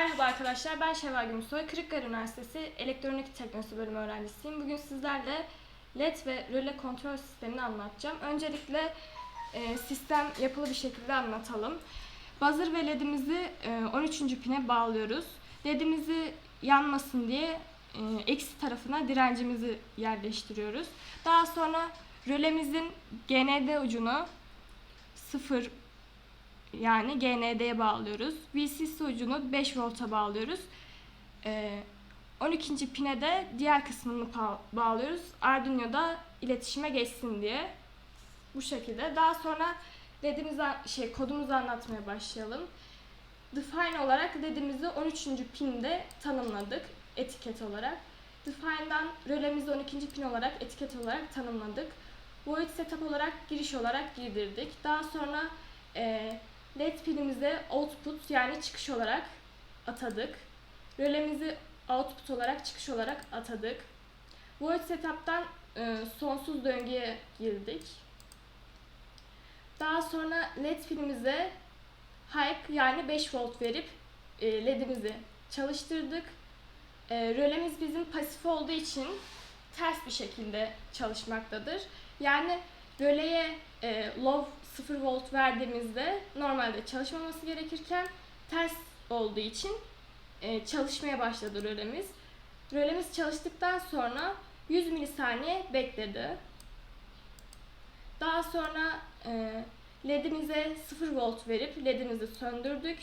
Merhaba arkadaşlar, ben Şevval Gümüşsoy. Kırıkkale Üniversitesi Elektronik Teknolojisi bölümü öğrencisiyim. Bugün sizlerle LED ve röle kontrol sistemini anlatacağım. Öncelikle e, sistem yapılı bir şekilde anlatalım. Buzzer ve LED'imizi e, 13. pine bağlıyoruz. LED'imizi yanmasın diye e, eksi tarafına direncimizi yerleştiriyoruz. Daha sonra rölemizin GND ucunu 0 yani GND'ye bağlıyoruz. VCC ucunu 5 volta bağlıyoruz. Ee, 12. pine de diğer kısmını bağlıyoruz. Arduino'da iletişime geçsin diye. Bu şekilde. Daha sonra LED'imizi şey kodumuzu anlatmaya başlayalım. Define olarak LED'imizi 13. pinde tanımladık etiket olarak. Define'dan rölemizi 12. pin olarak etiket olarak tanımladık. Void setup olarak giriş olarak girdirdik. Daha sonra e, LED pilimize output yani çıkış olarak atadık. Rölemizi output olarak çıkış olarak atadık. Void setup'tan e, sonsuz döngüye girdik. Daha sonra LED pilimize high yani 5 volt verip e, LED'imizi çalıştırdık. E, rölemiz bizim pasif olduğu için ters bir şekilde çalışmaktadır. Yani röleye e, low 0 volt verdiğimizde normalde çalışmaması gerekirken ters olduğu için e, çalışmaya başladı rölemiz. Rölemiz çalıştıktan sonra 100 milisaniye bekledi. Daha sonra e, ledimize 0 volt verip ledimizi söndürdük.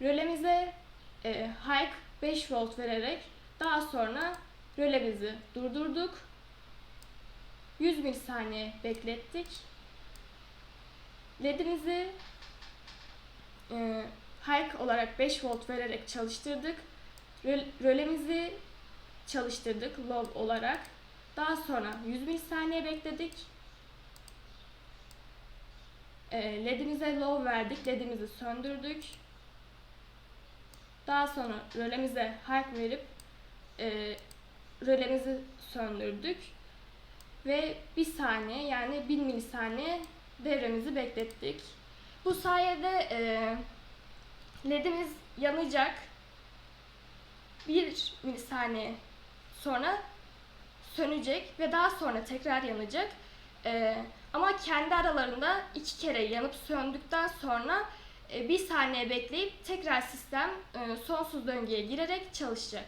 Rölemize e, high 5 volt vererek daha sonra rölemizi durdurduk. 100 milisaniye beklettik. LED'imizi e, high olarak 5 volt vererek çalıştırdık. Röl- Rölemizi çalıştırdık low olarak. Daha sonra 100 milisaniye bekledik. E, LED'imize low verdik. LED'imizi söndürdük. Daha sonra rölemize high verip e, rölemizi söndürdük. Ve bir saniye yani 1000 milisaniye devremizi beklettik. Bu sayede e, ledimiz yanacak. 1 milisaniye sonra sönecek ve daha sonra tekrar yanacak. E, ama kendi aralarında iki kere yanıp söndükten sonra e, bir saniye bekleyip tekrar sistem e, sonsuz döngüye girerek çalışacak.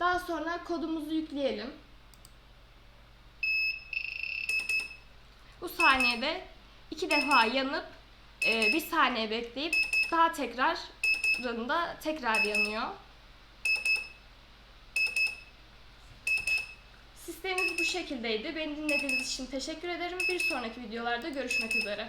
Daha sonra kodumuzu yükleyelim. Bu saniyede iki defa yanıp e, bir saniye bekleyip daha tekrarında tekrar yanıyor. Sistemimiz bu şekildeydi. Beni dinlediğiniz için teşekkür ederim. Bir sonraki videolarda görüşmek üzere.